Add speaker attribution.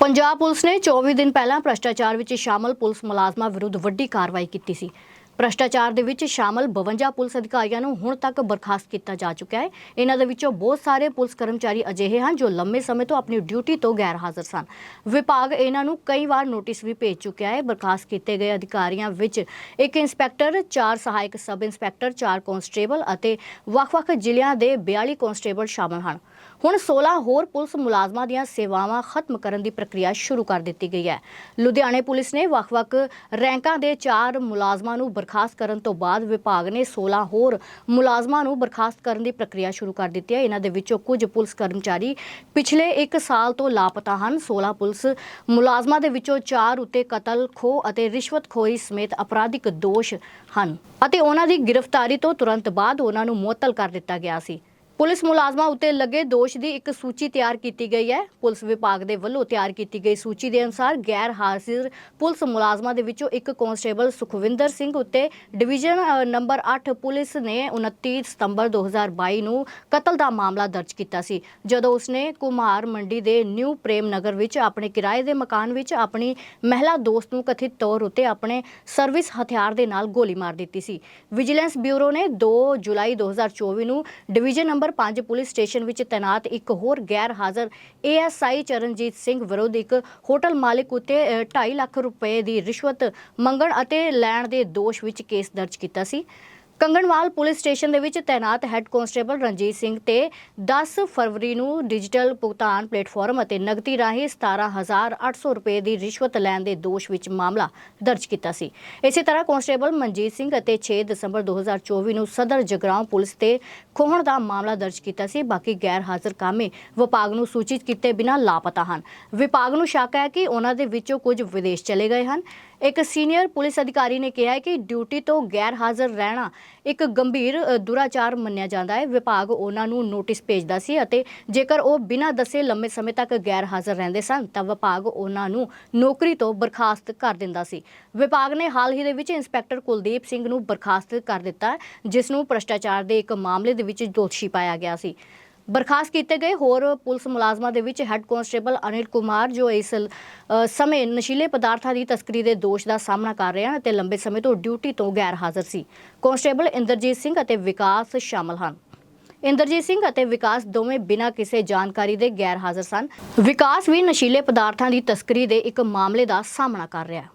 Speaker 1: Punjab police ਨੇ 24 ਦਿਨ ਪਹਿਲਾਂ ਭ੍ਰਸ਼ਟਾਚਾਰ ਵਿੱਚ ਸ਼ਾਮਲ ਪੁਲਿਸ ਮੁਲਾਜ਼ਮਾਂ ਵਿਰੁੱਧ ਵੱਡੀ ਕਾਰਵਾਈ ਕੀਤੀ ਸੀ। ਭ੍ਰਸ਼ਟਾਚਾਰ ਦੇ ਵਿੱਚ ਸ਼ਾਮਲ 52 ਪੁਲਿਸ ਅਧਿਕਾਰੀਆਂ ਨੂੰ ਹੁਣ ਤੱਕ ਬਰਖਾਸਤ ਕੀਤਾ ਜਾ ਚੁੱਕਿਆ ਹੈ। ਇਹਨਾਂ ਦੇ ਵਿੱਚੋਂ ਬਹੁਤ ਸਾਰੇ ਪੁਲਿਸ ਕਰਮਚਾਰੀ ਅਜਿਹੇ ਹਨ ਜੋ ਲੰਮੇ ਸਮੇਂ ਤੋਂ ਆਪਣੀ ਡਿਊਟੀ ਤੋਂ ਗੈਰ ਹਾਜ਼ਰ ਸਨ। ਵਿਭਾਗ ਇਹਨਾਂ ਨੂੰ ਕਈ ਵਾਰ ਨੋਟਿਸ ਵੀ ਭੇਜ ਚੁੱਕਿਆ ਹੈ। ਬਰਖਾਸਤ ਕੀਤੇ ਗਏ ਅਧਿਕਾਰੀਆਂ ਵਿੱਚ ਇੱਕ ਇੰਸਪੈਕਟਰ, ਚਾਰ ਸਹਾਇਕ ਸਬ ਇੰਸਪੈਕਟਰ, ਚਾਰ ਕਾਂਸਟੇਬਲ ਅਤੇ ਵੱਖ-ਵੱਖ ਜ਼ਿਲ੍ਹਿਆਂ ਦੇ 42 ਕਾਂਸਟੇਬਲ ਸ਼ਾਮਲ ਹਨ। ਹੁਣ 16 ਹੋਰ ਪੁਲਿਸ ਮੁਲਾਜ਼ਮਾਂ ਦੀਆਂ ਸੇਵਾਵਾਂ ਖਤਮ ਕਰਨ ਦੀ ਪ੍ਰਕਿਰਿਆ ਸ਼ੁਰੂ ਕਰ ਦਿੱਤੀ ਗਈ ਹੈ। ਲੁਧਿਆਣੇ ਪੁਲਿਸ ਨੇ ਵੱਖ-ਵੱਖ ਰੈਂਕਾਂ ਦੇ ਚਾਰ ਮੁਲਾਜ਼ਮਾਂ ਨੂੰ ਬਰਖਾਸਤ ਕਰਨ ਤੋਂ ਬਾਅਦ ਵਿਭਾਗ ਨੇ 16 ਹੋਰ ਮੁਲਾਜ਼ਮਾਂ ਨੂੰ ਬਰਖਾਸਤ ਕਰਨ ਦੀ ਪ੍ਰਕਿਰਿਆ ਸ਼ੁਰੂ ਕਰ ਦਿੱਤੀ ਹੈ। ਇਹਨਾਂ ਦੇ ਵਿੱਚੋਂ ਕੁਝ ਪੁਲਿਸ ਕਰਮਚਾਰੀ ਪਿਛਲੇ 1 ਸਾਲ ਤੋਂ ਲਾਪਤਾ ਹਨ। 16 ਪੁਲਿਸ ਮੁਲਾਜ਼ਮਾਂ ਦੇ ਵਿੱਚੋਂ 4 ਉੱਤੇ ਕਤਲ, ਖੋਹ ਅਤੇ ਰਿਸ਼ਵਤਖੋਰੀ ਸਮੇਤ ਅਪਰਾਧਿਕ ਦੋਸ਼ ਹਨ ਅਤੇ ਉਹਨਾਂ ਦੀ ਗ੍ਰਿਫਤਾਰੀ ਤੋਂ ਤੁਰੰਤ ਬਾਅਦ ਉਹਨਾਂ ਨੂੰ ਮੁਅੱਤਲ ਕਰ ਦਿੱਤਾ ਗਿਆ ਸੀ। ਪੁਲਿਸ ਮੁਲਾਜ਼ਮਾਂ ਉੱਤੇ ਲੱਗੇ ਦੋਸ਼ ਦੀ ਇੱਕ ਸੂਚੀ ਤਿਆਰ ਕੀਤੀ ਗਈ ਹੈ। ਪੁਲਿਸ ਵਿਭਾਗ ਦੇ ਵੱਲੋਂ ਤਿਆਰ ਕੀਤੀ ਗਈ ਸੂਚੀ ਦੇ ਅਨੁਸਾਰ ਗੈਰ ਹਾਜ਼ਰ ਪੁਲਿਸ ਮੁਲਾਜ਼ਮਾਂ ਦੇ ਵਿੱਚੋਂ ਇੱਕ ਕਾਂਸਟੇਬਲ ਸੁਖਵਿੰਦਰ ਸਿੰਘ ਉੱਤੇ ਡਿਵੀਜ਼ਨ ਨੰਬਰ 8 ਪੁਲਿਸ ਨੇ 29 ਸਤੰਬਰ 2022 ਨੂੰ ਕਤਲ ਦਾ ਮਾਮਲਾ ਦਰਜ ਕੀਤਾ ਸੀ। ਜਦੋਂ ਉਸਨੇ ਕੁਮਾਰ ਮੰਡੀ ਦੇ ਨਿਊ ਪ੍ਰੇਮ ਨਗਰ ਵਿੱਚ ਆਪਣੇ ਕਿਰਾਏ ਦੇ ਮਕਾਨ ਵਿੱਚ ਆਪਣੀ ਮਹਿਲਾ ਦੋਸਤ ਨੂੰ ਕਥਿਤ ਤੌਰ ਉੱਤੇ ਆਪਣੇ ਸਰਵਿਸ ਹਥਿਆਰ ਦੇ ਨਾਲ ਗੋਲੀ ਮਾਰ ਦਿੱਤੀ ਸੀ। ਵਿਜੀਲੈਂਸ ਬਿਊਰੋ ਨੇ 2 ਜੁਲਾਈ 2024 ਨੂੰ ਡਿਵੀਜ਼ਨ ਨੰਬਰ 5 ਪੁਲਿਸ ਸਟੇਸ਼ਨ ਵਿੱਚ ਤੈਨਾਤ ਇੱਕ ਹੋਰ ਗੈਰ ਹਾਜ਼ਰ ਏਐਸਆਈ ਚਰਨਜੀਤ ਸਿੰਘ ਵਿਰੁੱਧ ਇੱਕ ਹੋਟਲ ਮਾਲਕ ਉੱਤੇ ਅ, 2.5 ਲੱਖ ਰੁਪਏ ਦੀ ਰਿਸ਼ਵਤ ਮੰਗਣ ਅਤੇ ਲੈਣ ਦੇ ਦੋਸ਼ ਵਿੱਚ ਕੇਸ ਦਰਜ ਕੀਤਾ ਸੀ। ਕੰਗਣਵਾਲ ਪੁਲਿਸ ਸਟੇਸ਼ਨ ਦੇ ਵਿੱਚ ਤੈਨਾਤ ਹੈੱਡ ਕਾਂਸਟੇਬਲ ਰਣਜੀਤ ਸਿੰਘ ਤੇ 10 ਫਰਵਰੀ ਨੂੰ ਡਿਜੀਟਲ ਭੁਗਤਾਨ ਪਲੇਟਫਾਰਮ ਅਤੇ ਨਗਦੀ ਰਾਹੀਂ 17800 ਰੁਪਏ ਦੀ ਰਿਸ਼ਵਤ ਲੈਣ ਦੇ ਦੋਸ਼ ਵਿੱਚ ਮਾਮਲਾ ਦਰਜ ਕੀਤਾ ਸੀ। ਇਸੇ ਤਰ੍ਹਾਂ ਕਾਂਸਟੇਬਲ ਮਨਜੀਤ ਸਿੰਘ ਅਤੇ 6 ਦਸੰਬਰ 2024 ਨੂੰ ਸਦਰ ਜਗਰਾਉਂ ਪੁਲਿਸ ਤੇ ਖੋਹਣ ਦਾ ਮਾਮਲਾ ਦਰਜ ਕੀਤਾ ਸੀ। ਬਾਕੀ ਗੈਰ ਹਾਜ਼ਰ ਕਾਮੇ ਵਿਭਾਗ ਨੂੰ ਸੂਚਿਤ ਕੀਤੇ ਬਿਨਾਂ ਲਾਪਤਾ ਹਨ। ਵਿਭਾਗ ਨੂੰ ਸ਼ੱਕ ਹੈ ਕਿ ਉਹਨਾਂ ਦੇ ਵਿੱਚੋਂ ਕੁਝ ਵਿਦੇਸ਼ ਚਲੇ ਗਏ ਹਨ। ਇੱਕ ਸੀਨੀਅਰ ਪੁਲਿਸ ਅਧਿਕਾਰੀ ਨੇ ਕਿਹਾ ਹੈ ਕਿ ਡਿਊਟੀ ਤੋਂ ਗੈਰ ਹਾਜ਼ਰ ਰਹਿਣਾ ਇੱਕ ਗੰਭੀਰ ਦੁਰਾਚਾਰ ਮੰਨਿਆ ਜਾਂਦਾ ਹੈ। ਵਿਭਾਗ ਉਹਨਾਂ ਨੂੰ ਨੋਟਿਸ ਭੇਜਦਾ ਸੀ ਅਤੇ ਜੇਕਰ ਉਹ ਬਿਨਾਂ ਦੱਸੇ ਲੰਮੇ ਸਮੇਂ ਤੱਕ ਗੈਰ ਹਾਜ਼ਰ ਰਹਿੰਦੇ ਸਨ, ਤਾਂ ਵਿਭਾਗ ਉਹਨਾਂ ਨੂੰ ਨੌਕਰੀ ਤੋਂ ਬਰਖਾਸਤ ਕਰ ਦਿੰਦਾ ਸੀ। ਵਿਭਾਗ ਨੇ ਹਾਲ ਹੀ ਦੇ ਵਿੱਚ ਇੰਸਪੈਕਟਰ ਕੁਲਦੀਪ ਸਿੰਘ ਨੂੰ ਬਰਖਾਸਤ ਕਰ ਦਿੱਤਾ, ਜਿਸ ਨੂੰ ਭ੍ਰਿਸ਼ਟਾਚਾਰ ਦੇ ਇੱਕ ਮਾਮਲੇ ਦੇ ਵਿੱਚ ਦੋਸ਼ੀ ਪਾਇਆ ਗਿਆ ਸੀ। ਬਰਖਾਸਤ ਕੀਤੇ ਗਏ ਹੋਰ ਪੁਲਿਸ ਮੁਲਾਜ਼ਮਾਂ ਦੇ ਵਿੱਚ ਹੈੱਡ ਕਾਂਸਟੇਬਲ ਅਨਿਲ ਕੁਮਾਰ, ਜੋ ਇਸ ਸਮੇਂ ਨਸ਼ੀਲੇ ਪਦਾਰਥਾਂ ਦੀ ਤਸਕਰੀ ਦੇ ਦੋਸ਼ ਦਾ ਸਾਹਮਣਾ ਕਰ ਰਹੇ ਹਨ ਅਤੇ ਲੰਬੇ ਸਮੇਂ ਤੋਂ ਡਿਊਟੀ ਤੋਂ ਗੈਰ ਹਾਜ਼ਰ ਸੀ। ਕਾਂਸਟੇਬਲ ਇੰਦਰਜੀਤ ਸਿੰਘ ਅਤੇ ਵਿਕਾਸ ਸ਼ਾਮਲ ਹਨ। ਇੰਦਰਜੀਤ ਸਿੰਘ ਅਤੇ ਵਿਕਾਸ ਦੋਵੇਂ ਬਿਨਾਂ ਕਿਸੇ ਜਾਣਕਾਰੀ ਦੇ ਗੈਰ ਹਾਜ਼ਰ ਸਨ। ਵਿਕਾਸ ਵੀ ਨਸ਼ੀਲੇ ਪਦਾਰਥਾਂ ਦੀ ਤਸਕਰੀ ਦੇ ਇੱਕ ਮਾਮਲੇ ਦਾ ਸਾਹਮਣਾ ਕਰ ਰਿਹਾ ਹੈ।